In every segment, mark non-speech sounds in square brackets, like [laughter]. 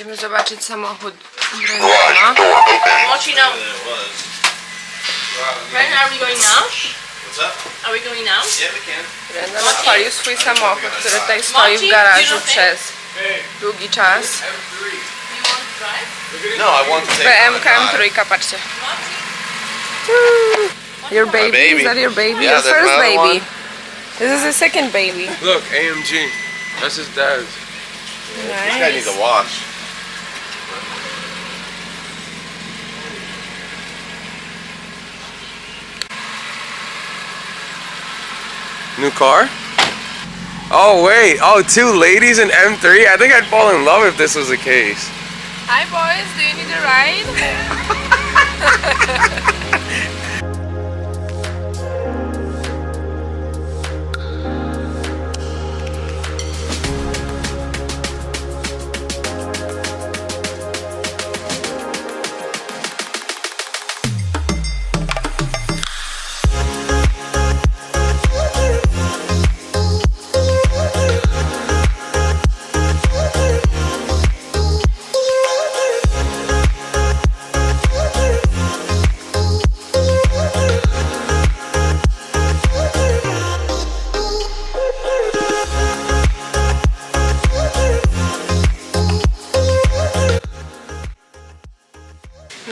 Idziemy zobaczyć samochód Garage Brendana. door open. Brandon, are we going now? What's up? Are we going now? Yeah, we can. Brendan odpalił swój samochód, który tutaj stoi w garażu przez długi czas. You want to drive? No, I want to take BMK on a. M3, patrzcie. Woo! Your baby? baby. Is that your baby? Yeah, your that's first my other baby. This is the second baby. Look, AMG. That's his dad's. This guy needs a wash. New car? Oh wait, oh two ladies in M3? I think I'd fall in love if this was the case. Hi boys, do you need a ride? [laughs]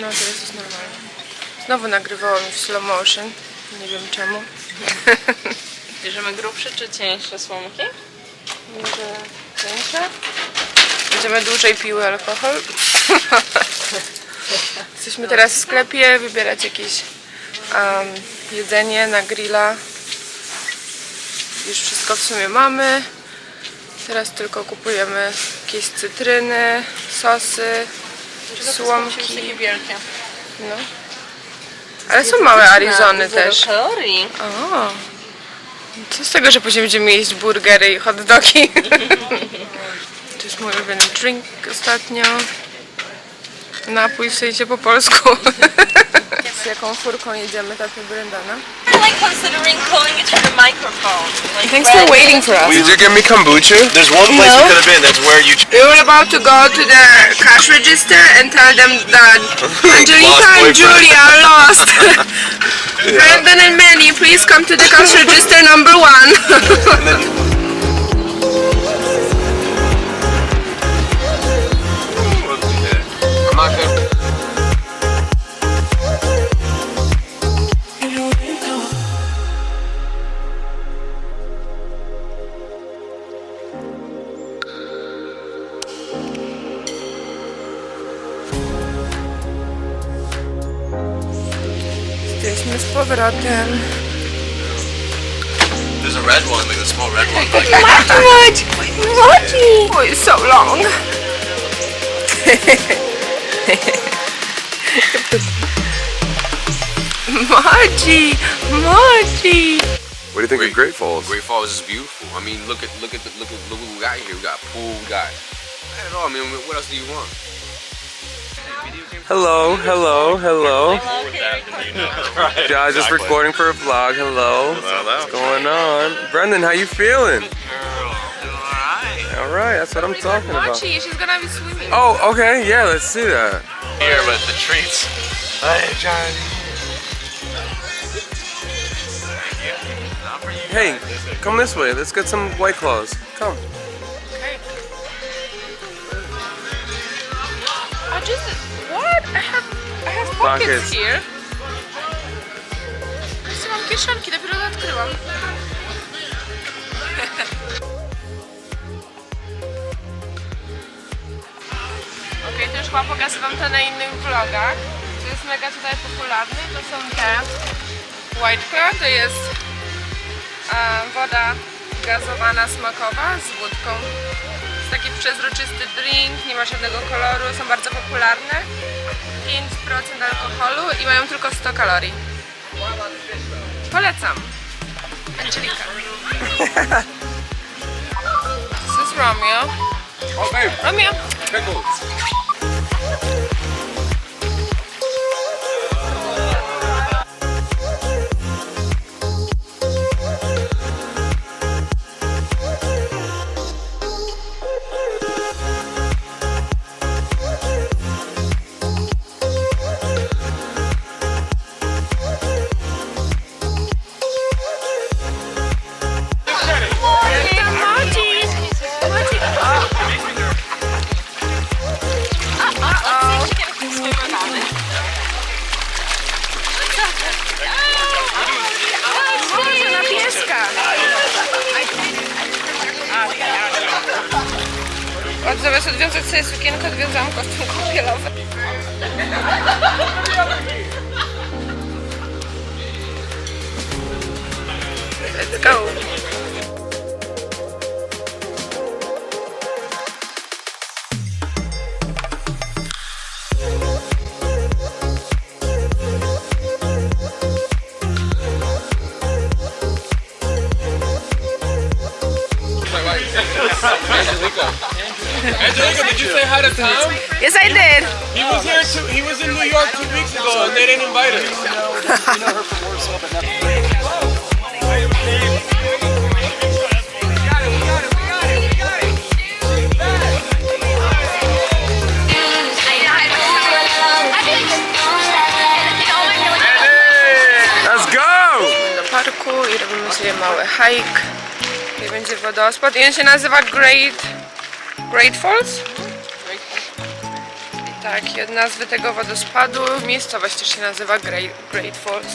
No teraz jest normalnie. Znowu nagrywało mi w slow motion. Nie wiem czemu. [laughs] Bierzemy grubsze czy cieńsze słomki? Może cieńsze? Będziemy dłużej piły alkohol. [laughs] Jesteśmy teraz w sklepie, wybierać jakieś um, jedzenie na grilla. Już wszystko w sumie mamy. Teraz tylko kupujemy jakieś cytryny, sosy, słomki. Takie wielkie. No. Ale są małe Arizony też. kalorii. O. Co z tego, że później będziemy jeść burgery i hot dogi? [laughs] to jest mój ulubiony drink ostatnio. Napój w sensie po polsku. [laughs] Z jaką furką jedziemy, taty Brendana? Like considering calling it through the microphone. Like Thanks for waiting for us. Did you get me kombucha? There's one place we could have been. That's where you. We were about to go to the cash register and tell them that [laughs] Angelica and. Julia are lost. [laughs] Brandon and Manny, please come to the cash register number one. Z powrotem. There's a red one, like a small red one. [laughs] What? What? Oh, it's so long. [laughs] Margie, Margie. What do you think Wait. of Great Falls? Great Falls is beautiful. I mean, look at look at the, look at look what we got here. We got pool. We got I don't know. I mean, what else do you want? Hello, hello, hello. Yeah, just Exactly. recording for a vlog. Hello. What's going on? Brendan, how you feeling? All right, that's what I'm talking about. She's gonna be swimming. Oh, okay, yeah, let's see that. Here, but the treats. Hey, Johnny. Hey, come this way. Let's get some white claws. Come. Pockets here. Jeszcze mam kieszonki, dopiero je odkryłam. [laughs] Okej, to już chyba pokażę wam to na innych vlogach. Co jest mega tutaj popularne, to są te White to jest e, woda gazowana smakowa z wódką. Jest taki przezroczysty drink, nie ma żadnego koloru, są bardzo popularne. 5% alkoholu i mają tylko 100 kalorii. Polecam. Angelika. [laughs] This is Romeo. Romeo. pickles. Sobie sukienkę, odwiązałam kostium kąpielowy. Angelica, did you say hi to Tom? Yes, I did! He was here two, he was in New York two weeks ago and they didn't invite us. Let's go! do parku i robimy sobie mały hike. I będzie wodospad. I on się nazywa Great... Great Falls? I tak, nazwy tego wodospadu miejscowość też się nazywa Great, Great Falls.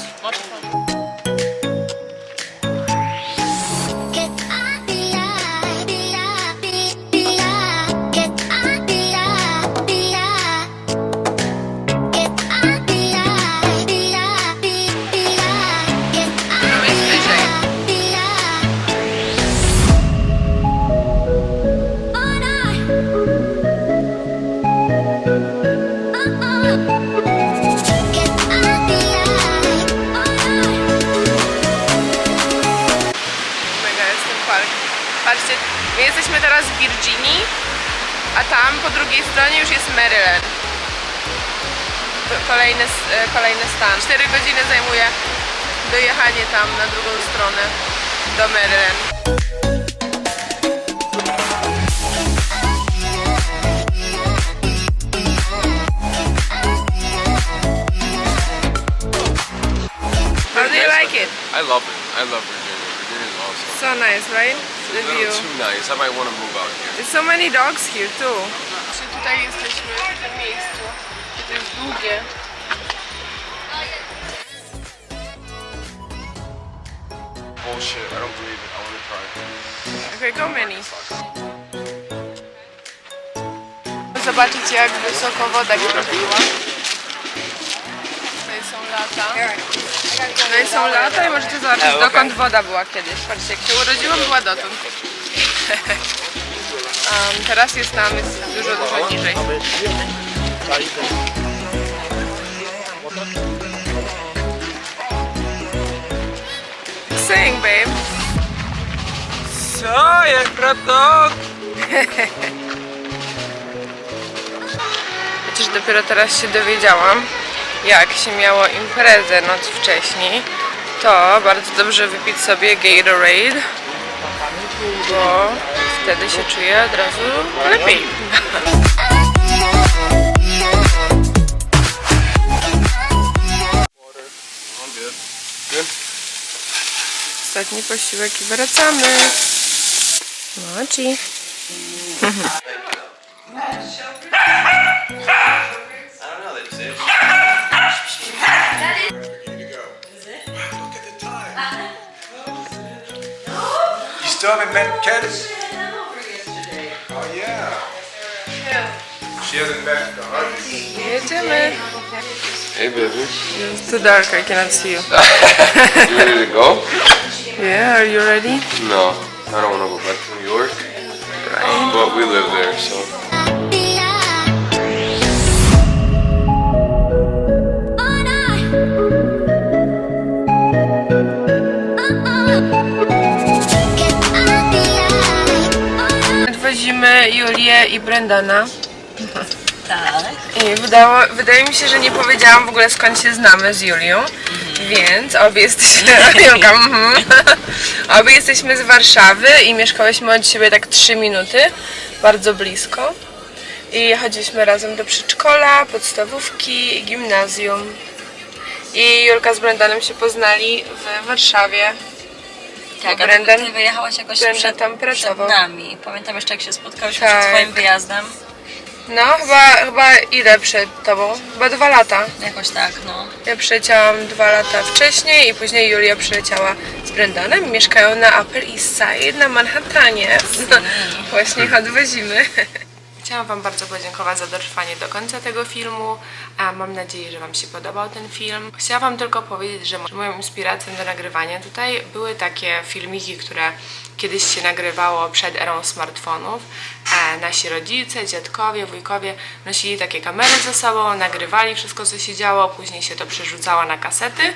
My jesteśmy teraz w Virginii, a tam po drugiej stronie już jest Maryland. Kolejny, e, kolejny stan. 4 godziny zajmuje dojechanie tam na drugą stronę do Maryland. How do you like it? I love it. I love Virginia. So nice, right? The view. too nice. I might want to move out here. There's so many dogs here too. Czy tutaj jesteśmy w tym miejscu? To jest długie? Bullshit. I don't believe it. I want to try. Okay, go many. Zobaczyć jak wysoko woda kropiła. Tutaj są lata. Tutaj są lata i możecie zobaczyć dokąd woda była kiedyś. Patrzcie, jak się urodziłam była dotąd. Um, teraz jest tam, jest dużo, dużo niżej. Sing, babe. Co? Jak to? Chociaż dopiero teraz się dowiedziałam, jak się miało imprezę noc wcześniej, to bardzo dobrze wypić sobie Gatorade, bo wtedy się czuję od razu lepiej. Ostatni posiłek i wracamy. Mochi. You still haven't met Candace? Oh yeah. She hasn't met the husband. Jedziemy. Hey, baby. It's too dark, I cannot see you. [laughs] You ready to go? Yeah, are you ready? No. I don't want to go back to New York. But we live there, so. Odwozimy Julię i Brendana. Tak. I wydało, wydaje mi się, że nie powiedziałam w ogóle skąd się znamy z Julią. Więc obie jesteśmy. [laughs] Julka, mhm. [laughs] obie jesteśmy z Warszawy i mieszkałyśmy od siebie tak 3 minuty, bardzo blisko. I chodziliśmy razem do przedszkola, podstawówki i gimnazjum. I Julka z Brendanem się poznali w Warszawie. Tak, Bo a Brendan- ty wyjechałaś jakoś przed, tam przed nami. Pamiętam jeszcze jak się spotkałyśmy Tak. przed twoim wyjazdem. No, chyba, chyba ile przed tobą? Chyba dwa lata. Jakoś tak, no. Ja przyleciałam dwa lata wcześniej i później Julia przyleciała z Brendanem. Mieszkają na Upper East Side na Manhattanie. [laughs] Właśnie ich odwozimy. Chciałam Wam bardzo podziękować za dotrwanie do końca tego filmu, a mam nadzieję, że Wam się podobał ten film. Chciałam Wam tylko powiedzieć, że moją inspiracją do nagrywania tutaj były takie filmiki, które kiedyś się nagrywało przed erą smartfonów. E, nasi rodzice, dziadkowie, wujkowie nosili takie kamery ze sobą, nagrywali wszystko, co się działo, później się to przerzucało na kasety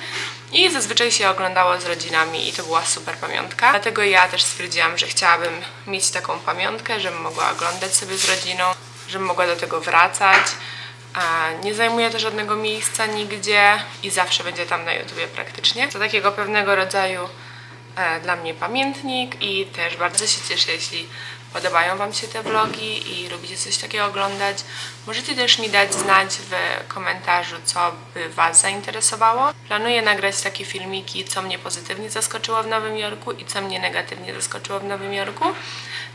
i zazwyczaj się oglądało z rodzinami i to była super pamiątka. Dlatego ja też stwierdziłam, że chciałabym mieć taką pamiątkę, żebym mogła oglądać sobie z rodziną, żebym mogła do tego wracać. Nie zajmuje to żadnego miejsca nigdzie i zawsze będzie tam na YouTubie praktycznie. To takiego pewnego rodzaju e, dla mnie pamiętnik i też bardzo się cieszę, jeśli podobają Wam się te vlogi i lubicie coś takiego oglądać. Możecie też mi dać znać w komentarzu, co by Was zainteresowało. Planuję nagrać takie filmiki, co mnie pozytywnie zaskoczyło w Nowym Jorku i co mnie negatywnie zaskoczyło w Nowym Jorku.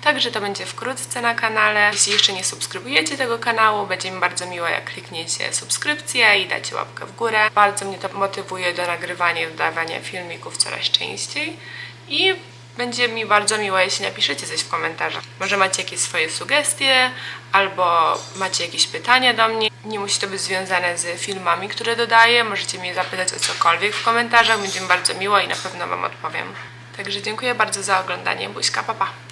Także to będzie wkrótce na kanale. Jeśli jeszcze nie subskrybujecie tego kanału, będzie mi bardzo miło, jak klikniecie subskrypcję i dacie łapkę w górę. Bardzo mnie to motywuje do nagrywania i dodawania filmików coraz częściej. I będzie mi bardzo miło, jeśli napiszecie coś w komentarzach. Może macie jakieś swoje sugestie, albo macie jakieś pytania do mnie. Nie musi to być związane z filmami, które dodaję. Możecie mnie zapytać o cokolwiek w komentarzach. Będzie mi bardzo miło i na pewno Wam odpowiem. Także dziękuję bardzo za oglądanie. Buźka, papa. Pa.